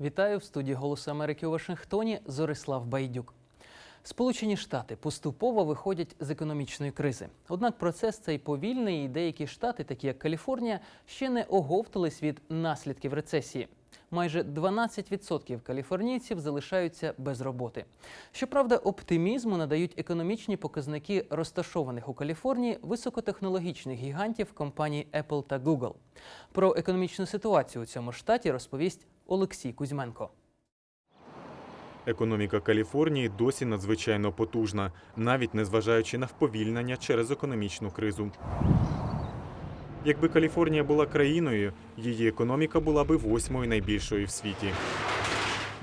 Вітаю в студії Голосу Америки у Вашингтоні. Зорислав Байдюк. Сполучені Штати поступово виходять з економічної кризи. Однак процес цей повільний, і деякі штати, такі як Каліфорнія, ще не оговтались від наслідків рецесії. Майже 12% каліфорнійців залишаються без роботи. Щоправда, оптимізму надають економічні показники розташованих у Каліфорнії високотехнологічних гігантів компаній Apple та Google. Про економічну ситуацію у цьому штаті розповість Олексій Кузьменко. Економіка Каліфорнії досі надзвичайно потужна, навіть незважаючи на вповільнення через економічну кризу. Якби Каліфорнія була країною, її економіка була би восьмою найбільшою в світі.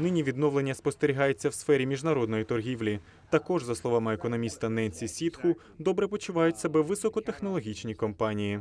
Нині відновлення спостерігається в сфері міжнародної торгівлі. Також, за словами економіста Ненсі Сітху, добре почувають себе високотехнологічні компанії.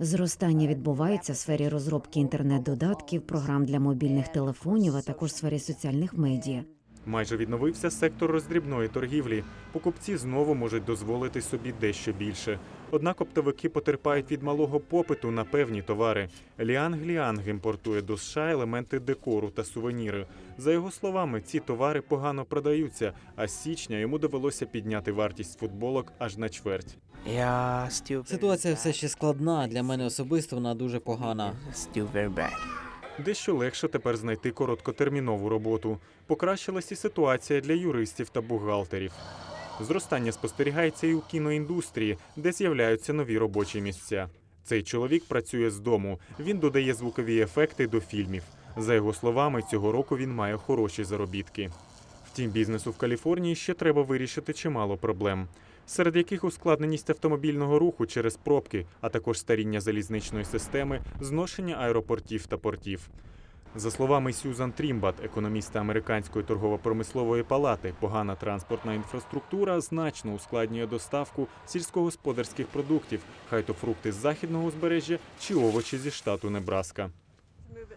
Зростання відбувається в сфері розробки інтернет-додатків, програм для мобільних телефонів, а також в сфері соціальних медіа. Майже відновився сектор роздрібної торгівлі. Покупці знову можуть дозволити собі дещо більше. Однак оптовики потерпають від малого попиту на певні товари. Ліанг Ліанг імпортує до США елементи декору та сувеніри. За його словами, ці товари погано продаються, а з січня йому довелося підняти вартість футболок аж на чверть. Ситуація все ще складна. Для мене особисто вона дуже погана. Дещо легше тепер знайти короткотермінову роботу. Покращилась і ситуація для юристів та бухгалтерів. Зростання спостерігається і у кіноіндустрії, де з'являються нові робочі місця. Цей чоловік працює з дому. Він додає звукові ефекти до фільмів. За його словами, цього року він має хороші заробітки. Втім, бізнесу в Каліфорнії ще треба вирішити чимало проблем, серед яких ускладненість автомобільного руху через пробки, а також старіння залізничної системи, зношення аеропортів та портів. За словами Сюзан Трімбат, економіста Американської торгово-промислової палати, погана транспортна інфраструктура значно ускладнює доставку сільськогосподарських продуктів, хай то фрукти з західного узбережжя чи овочі зі штату Небраска.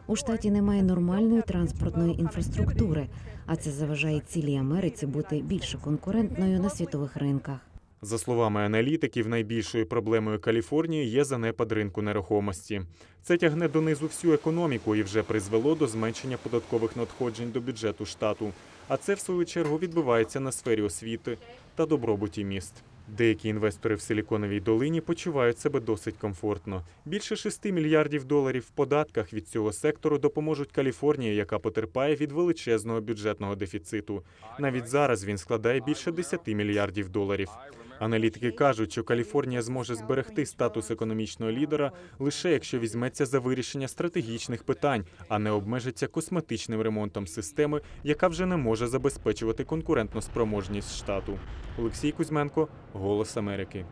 У штаті немає нормальної транспортної інфраструктури, а це заважає цілій Америці бути більш конкурентною на світових ринках. За словами аналітиків, найбільшою проблемою Каліфорнії є занепад ринку нерухомості. Це тягне донизу всю економіку і вже призвело до зменшення податкових надходжень до бюджету штату. А це, в свою чергу, відбувається на сфері освіти та добробуті міст. Деякі інвестори в Силіконовій долині почувають себе досить комфортно. Більше 6 мільярдів доларів в податках від цього сектору допоможуть Каліфорнії, яка потерпає від величезного бюджетного дефіциту. Навіть зараз він складає більше 10 мільярдів доларів. Аналітики кажуть, що Каліфорнія зможе зберегти статус економічного лідера лише якщо візьметься за вирішення стратегічних питань, а не обмежиться косметичним ремонтом системи, яка вже не може забезпечувати конкурентну спроможність штату. Олексій Кузьменко, Голос Америки.